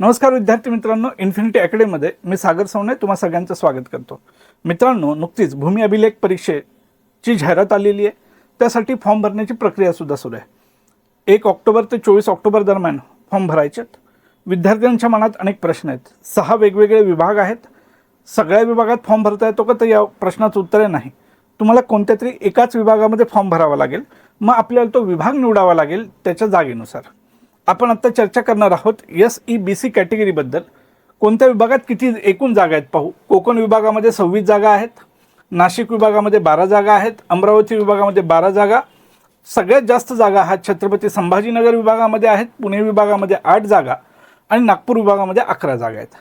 नमस्कार विद्यार्थी मित्रांनो इन्फिनिटी अकॅडमीमध्ये मी सागर सवणे तुम्हा सगळ्यांचं स्वागत करतो. मित्रांनो नुकतीच भूमी अभिलेख परीक्षेची जाहिरात आलेली आहे. त्यासाठी फॉर्म भरण्याची प्रक्रिया सुद्धा सुरू आहे. एक ऑक्टोबर ते चोवीस ऑक्टोबर दरम्यान फॉर्म भरायचे आहेत. विद्यार्थ्यांच्या मनात अनेक प्रश्न आहेत. सहा वेगवेगळे विभाग आहेत. सगळ्या विभागात फॉर्म भरता येतो का? तर या प्रश्नाचं उत्तर आहे नाही. तुम्हाला कोणत्या तरी एकाच विभागामध्ये फॉर्म भरावा लागेल. मग आपल्याला तो विभाग निवडावा लागेल त्याच्या जागेनुसार. आपण आत्ता चर्चा करणार आहोत एस ई बी सी कॅटेगरीबद्दल कोणत्या विभागात किती एकूण जागा आहेत पाहू. कोकण विभागामध्ये सव्वीस जागा आहेत. नाशिक विभागामध्ये बारा जागा आहेत. अमरावती विभागामध्ये बारा जागा. सगळ्यात जास्त जागा हा छत्रपती संभाजीनगर विभागामध्ये आहेत. पुणे विभागामध्ये आठ जागा. आणि नागपूर विभागामध्ये अकरा जागा आहेत.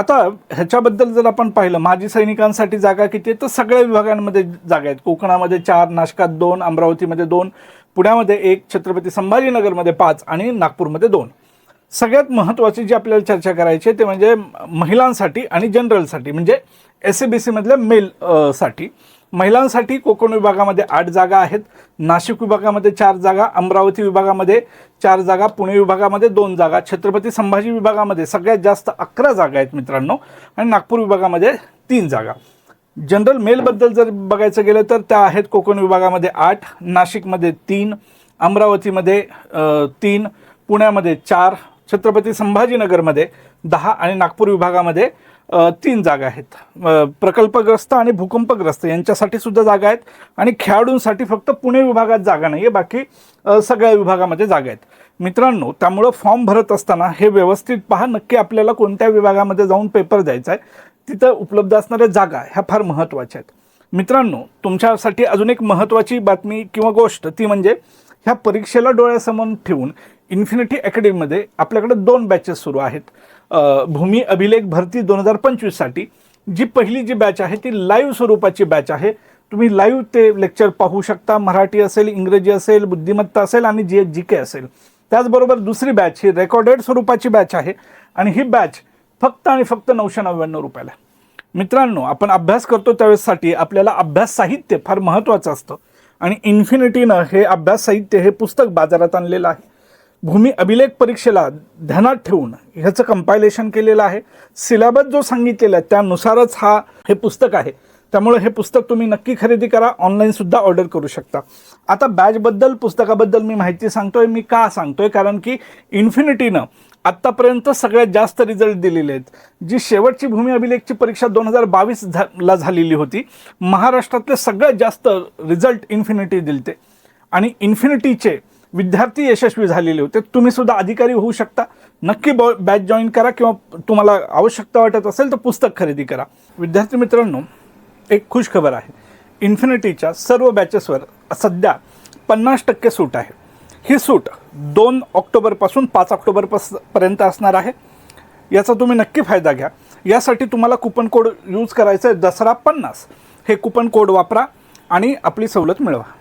आता ह्याच्याबद्दल जर आपण पाहिलं माजी सैनिकांसाठी जागा किती आहे तर सगळ्या विभागांमध्ये जागा आहेत. कोकणामध्ये चार नाशकात दोन अमरावतीमध्ये दोन पुण्यामध्ये एक छत्रपती संभाजीनगरमध्ये पाच आणि नागपूरमध्ये दोन. सगळ्यात महत्त्वाची जी आपल्याला चर्चा करायची आहे ते म्हणजे महिलांसाठी आणि जनरलसाठी म्हणजे एस ए बी सीमधल्या मेल साठी. महिलांसाठी कोकण विभागामध्ये आठ जागा आहेत. नाशिक विभागामध्ये चार जागा अमरावती विभागामध्ये चार जागा पुणे विभागामध्ये दोन जागा छत्रपती संभाजी विभागामध्ये सगळ्यात जास्त अकरा जागा आहेत मित्रांनो आणि नागपूर विभागामध्ये तीन जागा. जनरल मेलबद्दल जर बघायचं गेलं तर त्या आहेत कोकण विभागामध्ये आठ नाशिकमध्ये तीन अमरावतीमध्ये तीन पुण्यामध्ये चार छत्रपती संभाजीनगरमध्ये दहा आणि नागपूर विभागामध्ये तीन जागा आहेत. प्रकल्पग्रस्त आणि भूकंपग्रस्त यांच्यासाठी सुद्धा जागा आहेत आणि खेळाडूंसाठी फक्त पुणे विभागात जागा नाही आहे बाकी सगळ्या विभागामध्ये जागा आहेत. मित्रांनो त्यामुळं फॉर्म भरत असताना हे व्यवस्थित पहा नक्की आपल्याला कोणत्या विभागामध्ये जाऊन पेपर द्यायचा आहे तिथं उपलब्ध असणाऱ्या जागा ह्या फार महत्त्वाच्या आहेत. मित्रांनो तुमच्यासाठी अजून एक महत्त्वाची बातमी किंवा गोष्ट ती म्हणजे ह्या परीक्षेला डोळ्यासमोर ठेवून इन्फिनिटी अकॅडमीमध्ये आपल्याकडे दोन बॅचेस सुरू आहेत. भूमी अभिलेख भरती दोन हजार पंचवीससाठी. जी पहिली जी बॅच आहे ती लाईव्ह स्वरूपाची बॅच आहे. तुम्ही लाईव्ह ते लेक्चर पाहू शकता. मराठी असेल इंग्रजी असेल बुद्धिमत्ता असेल आणि जी जी के असेल. त्याचबरोबर दुसरी बॅच ही रेकॉर्डेड स्वरूपाची बॅच आहे. आणि ही बॅच फक्त आणि फक्त नऊशे नव्याण्णव रुपयाला आहे. मित्रांनो आपण अभ्यास करतो त्यावेळेसाठी आपल्याला अभ्यास साहित्य फार महत्त्वाचं असतं. आणि इन्फिनिटीनं हे अभ्यास साहित्य हे पुस्तक बाजारात आणलेलं आहे. भूमी अभिलेख परीक्षेला ध्यानात ठेवून ह्याचं कंपायलेशन केलेलं आहे. सिलेबस जो सांगितलेला आहे त्यानुसारच हा हे पुस्तक आहे. त्यामुळे हे पुस्तक तुम्ही नक्की खरेदी करा ऑनलाईनसुद्धा ऑर्डर करू शकता. आता बॅचबद्दल पुस्तकाबद्दल मी माहिती सांगतोय मी का सांगतोय? कारण की इन्फिनिटीनं आत्तापर्यंत सगळ्यात जास्त रिझल्ट दिलेले आहेत. जी शेवटची भूमी अभिलेखची परीक्षा दोन हजार बावीस ला झालेली होती महाराष्ट्रातले सगळ्यात जास्त रिझल्ट इन्फिनिटी दिलते. आणि इन्फिनिटीचे विद्यार्थी यशस्वी झालेले होते. तुम्ही सुद्धा अधिकारी होऊ शकता. नक्की बॅच जॉईन करा किंवा तुम्हाला आवश्यकता वाटत असेल तर पुस्तक खरेदी करा. विद्यार्थी मित्रांनो एक खुश खबर आहे. इन्फिनिटीच्या सर्व बॅचेसवर सध्या पन्नास टक्के सूट आहे. ही सूट दोन ऑक्टोबरपासून पाच ऑक्टोबरपास पर्यंत असणार आहे. याचा तुम्ही नक्की फायदा घ्या. यासाठी तुम्हाला कुपन कोड यूज करायचं आहे दसरा पन्नास. हे कुपन कोड वापरा आणि आपली सवलत मिळवा.